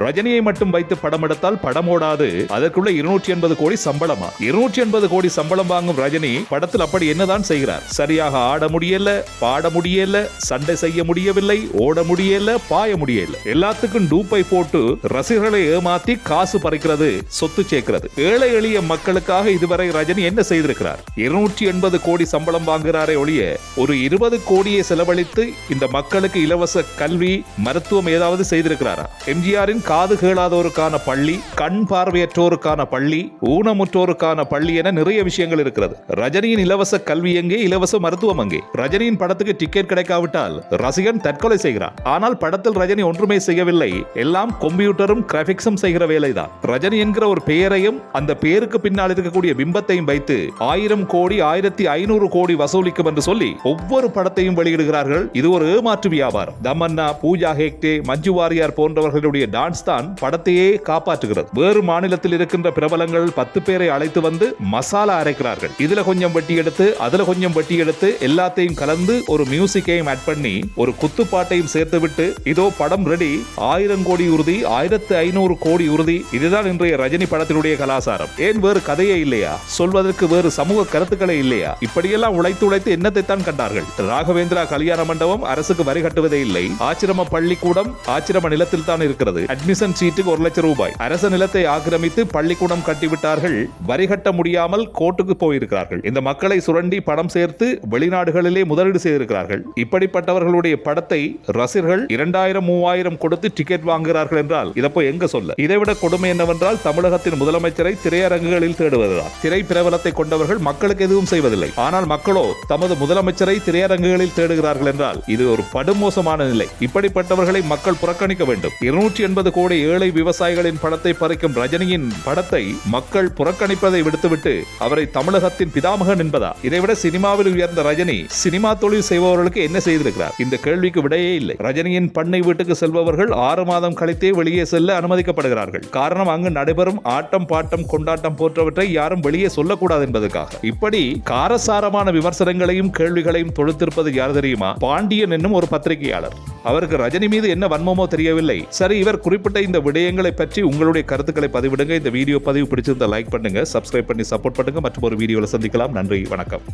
ரஜினியை மட்டும் வைத்து படம் எடுத்தால் படம் ஓடாது. அதற்குள்ள இருநூற்றி எண்பது கோடி சம்பளமா? இருநூற்றி எண்பது கோடி சம்பளம் வாங்கும் ரஜினி படத்தில் அப்படி என்னதான் செய்கிறார்? சரியாக ஆட முடியல பாட முடியல சண்டை செய்ய முடியவில்லை ஓட முடியல பாய முடியல. எல்லாத்துக்கும் டூப்பை போட்டு ரசிகர்களை ஏமாத்தி காசு பறிக்கிறது சொத்து சேர்க்கிறது. ஏழை எளிய மக்களுக்காக இதுவரை ரஜினி என்ன செய்திருக்கிறார்? இருநூற்றி எண்பது கோடி சம்பளம் வாங்குகிறாரே ஒழிய ஒரு இருபது கோடியை செலவழித்து இந்த மக்களுக்கு இலவச கல்வி மருத்துவம் ஏதாவது செய்திருக்கிறாரா? எம்ஜிஆரின் காது கேளாதோருக்கான பள்ளி கண் பார்வையற்றோருக்கான பள்ளி ஊனமுற்றோருக்கான பள்ளி என நிறைய விஷயங்கள் இருக்கிறது. ரஜினியின் இலவச கல்வி எங்கே இலவச மருத்துவம் அங்கே? ரஜினியின் படத்துக்கு டிக்கெட் கிடைக்காவிட்டால் ரசிகன் தற்கொலை செய்கிறான். ஆனால் படத்தில் ரஜினி ஒன்றுமே செய்யவில்லை. எல்லாம் கம்ப்யூட்டரும் கிராபிக்ஸும் செய்கிற வேலைதான். ரஜினி என்கிற ஒரு பெயரையும் அந்த பெயருக்கு பின்னால் இருக்கக்கூடிய பிம்பத்தையும் வைத்து ஆயிரம் கோடி ஆயிரத்தி ஐநூறு கோடி வசூலிக்கும் என்று சொல்லி ஒவ்வொரு படத்தையும் வெளியிடுகிறார்கள். இது ஒரு ஏமாற்று வியாபாரம். தமன்னா பூஜா ஹேக்டே மஞ்சு வாரியார் போன்றவர்களுடைய டான்ஸ் தான் படத்தையே காப்பாற்றுகிறது. வேறு மாநிலத்தில் இருக்கின்ற பிரபலங்கள் பத்து பேரை அழைத்து வந்து மசாலா அரைக்கிறார்கள். இதுல கொஞ்சம் வெட்டி எடுத்து அதுல கொஞ்சம் வெட்டி எடுத்து எல்லாத்தையும் கலந்து ஒரு மியூசிக்கையும் ஆட் பண்ணி ஒரு குத்துப்பாட்டையும் சேர்த்து விட்டு இதோ படம் ரெடி ஆயிரம் கோடி உறுதி ஆயிரத்து ஐநூறு கோடி உறுதி இதுதான் இன்றைய ரஜினி படத்தினுடைய கலாசாரம். ஏன் வேறு கதையே இல்லையா? சொல்வதற்கு வேறு சமூக கருத்துக்களே இல்லையா? இப்படியெல்லாம் உழைத்து உழைத்து என்னத்தை தான் கண்டார்கள்? ராகவேந்திரா கல்யாண மண்டபம் அரசுக்கு வரி கட்டுவதே இல்லை. ஆச்சிரம பள்ளிக்கூடம் ஆச்சிரம நிலத்தில் தான் இருக்கிறது. அட்மிஷன் சீட்டுக்கு ஒரு லட்சம் ரூபாய். அரச நிலத்தை ஆக்கிரமித்து பள்ளிக்கூடம் கட்டிவிட்டார்கள். வரி கட்ட முடியாமல் கோர்ட்டுக்கு போயிருக்கிறார்கள். இந்த மக்களை சுரண்டி பணம் சேர்த்து வெளிநாடுகளிலே முதலீடு செய்திருக்கிறார்கள். இப்படிப்பட்டவர்களுடைய படத்தை ரசிகர்கள் இரண்டாயிரம் மூவாயிரம் கொடுத்து டிக்கெட் வாங்குகிறார்கள் என்றால் இதை போய் எங்க சொல்ல? இதைவிட கொடுமை என்னவென்றால் தமிழகத்தின் முதலமைச்சரை திரையரங்குகளில் தேடுவதுதான். திரை பிரபலத்தை கொண்டவர்கள் மக்களுக்கு எதுவும் செய்வதில்லை. ஆனால் மக்களோ தமது முதலமைச்சரை திரையரங்குகளில் தேடுகிறார்கள் என்றால் இது ஒரு படுமோசமான நிலை. இப்படிப்பட்டவர்களை மக்கள் புறக்கணிக்க வேண்டும். இருநூற்றி எண்பது கோடி ஏழை விவசாயிகளின் படத்தை பறிக்கும் ரஜினியின் படத்தை மக்கள் புறக்கணிப்பதை விடுத்துவிட்டு அவரை தமிழகத்தின் பிதாமகன் என்பதா? இதைவிட சினிமாவில் உயர்ந்த ரஜினி சினிமா தொழில் செய்பவர்களுக்கு என்ன செய்திருக்கிறார்? இந்த கேள்விக்கு விடையே இல்லை. ரஜினியின் பண்ணை வீட்டுக்கு செல்பவர்கள் ஆறு மாதம் கழித்தே வெளியே செல்ல அனுமதிக்கப்படுகிறார்கள். காரணம் அங்கு நடைபெறும் ஆட்டம் பாட்டம் கொண்டாட்டம் போன்றவற்றை யாரும் வெளியே சொல்லக்கூடாது என்பதற்காக. இப்படி காரசாரமான விமர்சனங்களையும் கேள்விகளையும் தொடுத்திருப்பது யார் தெரியுமா? பாண்டியன் என்னும் ஒரு பத்திரிகையாளர். அவருக்கு ரஜினி மீது என்ன வன்மமோ தெரியவில்லை. சரி இவர் குறிப்பிட்ட இந்த விடயங்களை பற்றி உங்களுடைய கருத்துக்களை பதிவிடுங்க. இந்த வீடியோ பதிவு பிடிச்சிருந்த லைக் பண்ணுங்க சப்ஸ்கிரைப் பண்ணி சப்போர்ட் பண்ணுங்க. மற்றும் ஒரு வீடியோவில் சந்திக்கலாம். நன்றி வணக்கம்.